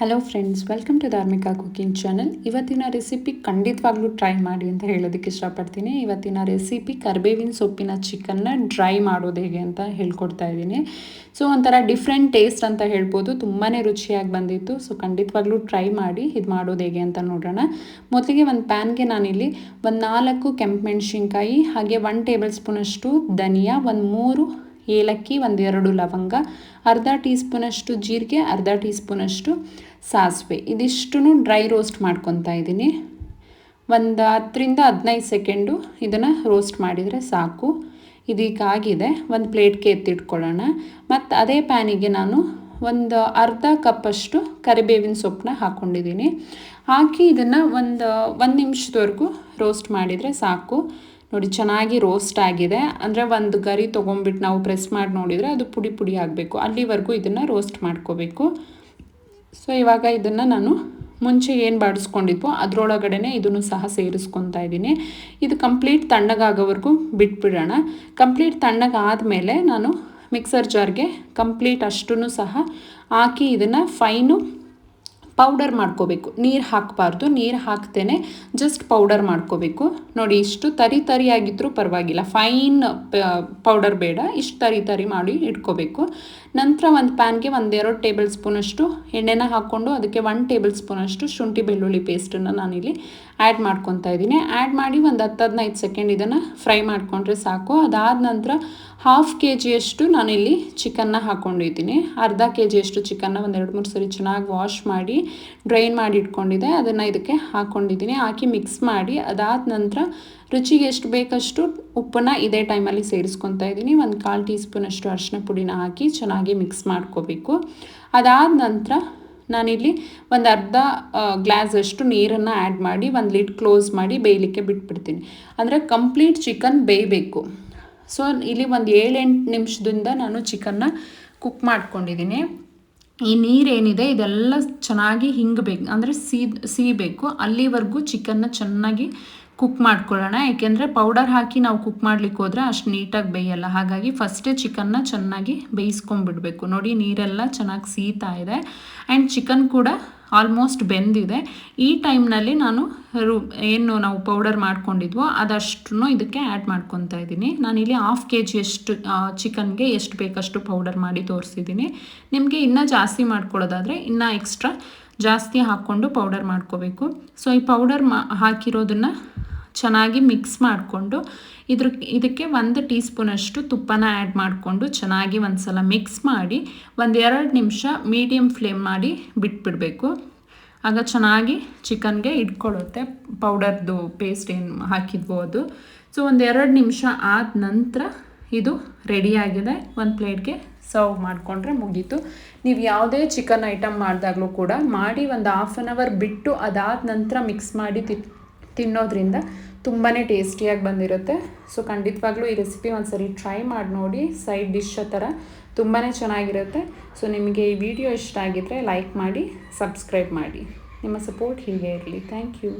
Hello friends welcome to Dharmika cooking channel ಇವತ್ತಿನ recipe ಖಂಡಿತವಾಗ್ಲೂ try ಮಾಡಿ ಅಂತ ಹೇಳೋದಕ್ಕೆ ಇಷ್ಟಪಡ್ತೀನಿ. ಇವತ್ತಿನ ರೆಸಿಪಿ ಕರ್ಬೇವಿನ ಸೊಪ್ಪಿನ ಚಿಕನ್ನ ಡ್ರೈ ಮಾಡೋದು ಹೇಗೆ ಅಂತ ಹೇಳ್ಕೊಡ್ತಾ ಇದ್ದೀನಿ. ಸೊ ಒಂಥರ ಡಿಫ್ರೆಂಟ್ ಟೇಸ್ಟ್ ಅಂತ ಹೇಳ್ಬೋದು. ತುಂಬಾ ರುಚಿಯಾಗಿ ಬಂದಿತ್ತು. ಸೊ ಖಂಡಿತವಾಗ್ಲೂ ಟ್ರೈ ಮಾಡಿ ಇದು ಮಾಡೋದು ಹೇಗೆ ಅಂತ ನೋಡೋಣ. ಮೊದಲಿಗೆ ಒಂದು ಪ್ಯಾನ್ಗೆ ನಾನಿಲ್ಲಿ ಒಂದು ನಾಲ್ಕು ಕೆಂಪು ಮೆಣಸಿನ್ಕಾಯಿ, ಹಾಗೆ ಒನ್ ಟೇಬಲ್ ಸ್ಪೂನಷ್ಟು ಧನಿಯಾ, ಒಂದು ಮೂರು ಏಲಕ್ಕಿ ಒಂದೆರಡು ಲವಂಗ, ಅರ್ಧ ಟೀ ಸ್ಪೂನಷ್ಟು ಜೀರಿಗೆ, ಅರ್ಧ ಟೀ ಸ್ಪೂನಷ್ಟು ಸಾಸಿವೆ. ಇದಿಷ್ಟು ಡ್ರೈ ರೋಸ್ಟ್ ಮಾಡ್ಕೊತಾ ಇದ್ದೀನಿ. ಒಂದು ಹತ್ತರಿಂದ ಹದಿನೈದು ಸೆಕೆಂಡು ಇದನ್ನು ರೋಸ್ಟ್ ಮಾಡಿದರೆ ಸಾಕು. ಇದೀಗ ಆಗಿದೆ. ಒಂದು ಪ್ಲೇಟ್ಗೆ ಎತ್ತಿಟ್ಕೊಳ್ಳೋಣ. ಮತ್ತು ಅದೇ ಪ್ಯಾನಿಗೆ ನಾನು ಒಂದು ಅರ್ಧ ಕಪ್ಪಷ್ಟು ಕರಿಬೇವಿನ ಸೊಪ್ಪನ್ನ ಹಾಕ್ಕೊಂಡಿದ್ದೀನಿ. ಹಾಕಿ ಇದನ್ನು ಒಂದು ಒಂದು ನಿಮಿಷದವರೆಗೂ ರೋಸ್ಟ್ ಮಾಡಿದರೆ ಸಾಕು. ನೋಡಿ, ಚೆನ್ನಾಗಿ ರೋಸ್ಟ್ ಆಗಿದೆ. ಅಂದರೆ ಒಂದು ಗರಿ ತೊಗೊಂಬಿಟ್ಟು ನಾವು ಪ್ರೆಸ್ ಮಾಡಿ ನೋಡಿದರೆ ಅದು ಪುಡಿ ಪುಡಿ ಆಗಬೇಕು. ಅಲ್ಲಿವರೆಗೂ ಇದನ್ನು ರೋಸ್ಟ್ ಮಾಡ್ಕೋಬೇಕು. ಸೊ ಇವಾಗ ಇದನ್ನು ನಾನು ಮುಂಚೆ ಏನು ಬಾಡಿಸ್ಕೊಂಡಿದ್ವೋ ಅದರೊಳಗಡೆ ಇದನ್ನು ಸಹ ಸೇರಿಸ್ಕೊತಾ ಇದ್ದೀನಿ. ಇದು ಕಂಪ್ಲೀಟ್ ತಣ್ಣಗಾಗೋವರೆಗೂ ಬಿಟ್ಬಿಡೋಣ. ಕಂಪ್ಲೀಟ್ ತಣ್ಣಗಾದಮೇಲೆ ನಾನು ಮಿಕ್ಸರ್ ಜಾರ್ಗೆ ಕಂಪ್ಲೀಟ್ ಅಷ್ಟೂ ಸಹ ಹಾಕಿ ಇದನ್ನು ಫೈನು ಪೌಡರ್ ಮಾಡ್ಕೋಬೇಕು. ನೀರು ಹಾಕಬಾರ್ದು. ನೀರು ಹಾಕ್ತೇನೆ ಜಸ್ಟ್ ಪೌಡರ್ ಮಾಡ್ಕೋಬೇಕು. ನೋಡಿ ಇಷ್ಟು ತರಿ ತರಿಯಾಗಿದ್ದರೂ ಪರವಾಗಿಲ್ಲ. ಫೈನ್ ಪೌಡರ್ ಬೇಡ. ಇಷ್ಟು ತರಿ ತರಿ ಮಾಡಿ ಇಟ್ಕೋಬೇಕು. ನಂತರ ಒಂದು ಪ್ಯಾನ್ಗೆ ಒಂದೆರಡು ಟೇಬಲ್ ಸ್ಪೂನಷ್ಟು ಎಣ್ಣೆನ ಹಾಕ್ಕೊಂಡು ಅದಕ್ಕೆ ಒನ್ ಟೇಬಲ್ ಸ್ಪೂನಷ್ಟು ಶುಂಠಿ ಬೆಳ್ಳುಳ್ಳಿ ಪೇಸ್ಟನ್ನು ನಾನಿಲ್ಲಿ ಆ್ಯಡ್ ಮಾಡ್ಕೊತಾ ಇದ್ದೀನಿ. ಆ್ಯಡ್ ಮಾಡಿ ಒಂದು ಹತ್ತು ಹದಿನೈದು ಸೆಕೆಂಡ್ ಇದನ್ನು ಫ್ರೈ ಮಾಡಿಕೊಂಡ್ರೆ ಸಾಕು. ಅದಾದ ನಂತರ ಹಾಫ್ ಕೆ ಜಿಯಷ್ಟು ನಾನಿಲ್ಲಿ ಚಿಕನ್ನ ಹಾಕ್ಕೊಂಡಿದ್ದೀನಿ ಅರ್ಧ ಕೆ ಜಿಯಷ್ಟು ಚಿಕನ್ನ ಒಂದು ಎರಡು ಮೂರು ಸರಿ ಚೆನ್ನಾಗಿ ವಾಶ್ ಮಾಡಿ ಡ್ರೈನ್ ಮಾಡಿ ಇಟ್ಕೊಂಡಿದ್ದೆ. ಅದನ್ನು ಇದಕ್ಕೆ ಹಾಕ್ಕೊಂಡಿದ್ದೀನಿ ಹಾಕಿ ಮಿಕ್ಸ್ ಮಾಡಿ, ಅದಾದ ನಂತರ ರುಚಿಗೆ ಎಷ್ಟು ಬೇಕಷ್ಟು ಉಪ್ಪನ್ನು ಇದೇ ಟೈಮಲ್ಲಿ ಸೇರಿಸ್ಕೊತಾ ಇದ್ದೀನಿ. ಒಂದು ಕಾಲು ಟೀ ಸ್ಪೂನಷ್ಟು ಅರಿಶಿನ ಪುಡಿನ ಹಾಕಿ ಚೆನ್ನಾಗಿ ಮಿಕ್ಸ್ ಮಾಡ್ಕೋಬೇಕು. ಅದಾದ ನಂತರ ನಾನಿಲ್ಲಿ ಒಂದು ಅರ್ಧ ಗ್ಲಾಸಷ್ಟು ನೀರನ್ನು ಆ್ಯಡ್ ಮಾಡಿ, ಒಂದು ಲಿಡ್ ಕ್ಲೋಸ್ ಮಾಡಿ ಬೇಯಲಿಕ್ಕೆ ಬಿಟ್ಬಿಡ್ತೀನಿ. ಅಂದರೆ ಕಂಪ್ಲೀಟ್ ಚಿಕನ್ ಬೇಯಬೇಕು. ಸೊ ಇಲ್ಲಿ ಒಂದು ಏಳೆಂಟು ನಿಮಿಷದಿಂದ ನಾನು ಚಿಕನ್ನ ಕುಕ್ ಮಾಡ್ಕೊಂಡಿದ್ದೀನಿ. ಈ ನೀರೇನಿದೆ, ಇದೆಲ್ಲ ಚೆನ್ನಾಗಿ ಹಿಂಗಬೇಕು, ಅಂದರೆ ಸೀ ಸೀಬೇಕು. ಅಲ್ಲಿವರೆಗೂ ಚಿಕನ್ನ ಚೆನ್ನಾಗಿ ಕುಕ್ ಮಾಡ್ಕೊಳ್ಳೋಣ, ಏಕೆಂದರೆ ಪೌಡರ್ ಹಾಕಿ ನಾವು ಕುಕ್ ಮಾಡ್ಲಿಕ್ಕೆ ಹೋದರೆ ಅಷ್ಟು ನೀಟಾಗಿ ಬೇಯಲ್ಲ. ಹಾಗಾಗಿ ಫಸ್ಟೇ ಚಿಕನ್ನ ಚೆನ್ನಾಗಿ ಬೇಯಿಸ್ಕೊಂಬಿಡಬೇಕು ನೋಡಿ ನೀರೆಲ್ಲ ಚೆನ್ನಾಗಿ ಸೀತಾ ಇದೆ. ಆ್ಯಂಡ್ ಚಿಕನ್ ಕೂಡ ಆಲ್ಮೋಸ್ಟ್ ಬೆಂದಿದೆ. ಈ ಟೈಮ್ನಲ್ಲಿ ನಾನು ರು, ಏನು ನಾವು ಪೌಡರ್ ಮಾಡ್ಕೊಂಡಿದ್ವೋ ಅದಷ್ಟು ಇದಕ್ಕೆ ಆ್ಯಡ್ ಮಾಡ್ಕೊತಾ ಇದ್ದೀನಿ. ನಾನಿಲ್ಲಿ ಹಾಫ್ ಕೆ ಜಿಯಷ್ಟು ಚಿಕನ್ಗೆ ಎಷ್ಟು ಬೇಕಷ್ಟು ಪೌಡರ್ ಮಾಡಿ ತೋರಿಸಿದ್ದೀನಿ. ನಿಮಗೆ ಇನ್ನೂ ಜಾಸ್ತಿ ಮಾಡ್ಕೊಳ್ಳೋದಾದರೆ ಇನ್ನೂ ಎಕ್ಸ್ಟ್ರಾ ಜಾಸ್ತಿ ಹಾಕ್ಕೊಂಡು ಪೌಡರ್ ಮಾಡ್ಕೋಬೇಕು. ಸೊ ಈ ಪೌಡರ್ ಮಾ, ಹಾಕಿರೋದನ್ನು ಚೆನ್ನಾಗಿ ಮಿಕ್ಸ್ ಮಾಡಿಕೊಂಡು ಇದ್ರ ಇದಕ್ಕೆ ಒಂದು ಟೀ ಸ್ಪೂನಷ್ಟು ತುಪ್ಪನ ಆ್ಯಡ್ ಮಾಡಿಕೊಂಡು ಚೆನ್ನಾಗಿ ಒಂದು ಸಲ ಮಿಕ್ಸ್ ಮಾಡಿ ಒಂದು ಎರಡು ನಿಮಿಷ ಮೀಡಿಯಮ್ ಫ್ಲೇಮ್ ಮಾಡಿ ಬಿಟ್ಬಿಡಬೇಕು. ಆಗ ಚೆನ್ನಾಗಿ ಚಿಕನ್ಗೆ ಇಟ್ಕೊಳ್ಳುತ್ತೆ. ಪೌಡರ್ದು ಪೇಸ್ಟ್ ಏನು ಹಾಕಿದ್ವೋ ಅದು. ಸೊ ಒಂದು ಎರಡು ನಿಮಿಷ ಆದ ನಂತರ ಇದು ರೆಡಿಯಾಗಿದೆ ಒಂದು ಪ್ಲೇಟ್ಗೆ ಸರ್ವ್ ಮಾಡಿಕೊಂಡ್ರೆ ಮುಗೀತು. ನೀವು ಯಾವುದೇ ಚಿಕನ್ ಐಟಮ್ ಮಾಡಿದಾಗಲೂ ಕೂಡ ಮಾಡಿ ಒಂದು ಹಾಫ್ ಆನ್ ಅವರ್ ಬಿಟ್ಟು ಅದಾದ ನಂತರ ಮಿಕ್ಸ್ ಮಾಡಿ ತಿ ತಿನ್ನೋದ್ರಿಂದ ತುಂಬಾ ಟೇಸ್ಟಿಯಾಗಿ ಬಂದಿರುತ್ತೆ. ಸೊ ಖಂಡಿತವಾಗ್ಲೂ ಈ ರೆಸಿಪಿ ಒಂದು ಸರಿ ಟ್ರೈ ಮಾಡಿ ನೋಡಿ ಸೈಡ್ ಡಿಶ್ ಥರ ತುಂಬಾ ಚೆನ್ನಾಗಿರುತ್ತೆ. ಸೊ ನಿಮಗೆ ಈ ವಿಡಿಯೋ ಇಷ್ಟ ಆಗಿದ್ದರೆ ಲೈಕ್ ಮಾಡಿ ಸಬ್ಸ್ಕ್ರೈಬ್ ಮಾಡಿ. ನಿಮ್ಮ ಸಪೋರ್ಟ್ ಹೀಗೆ ಇರಲಿ. Thank you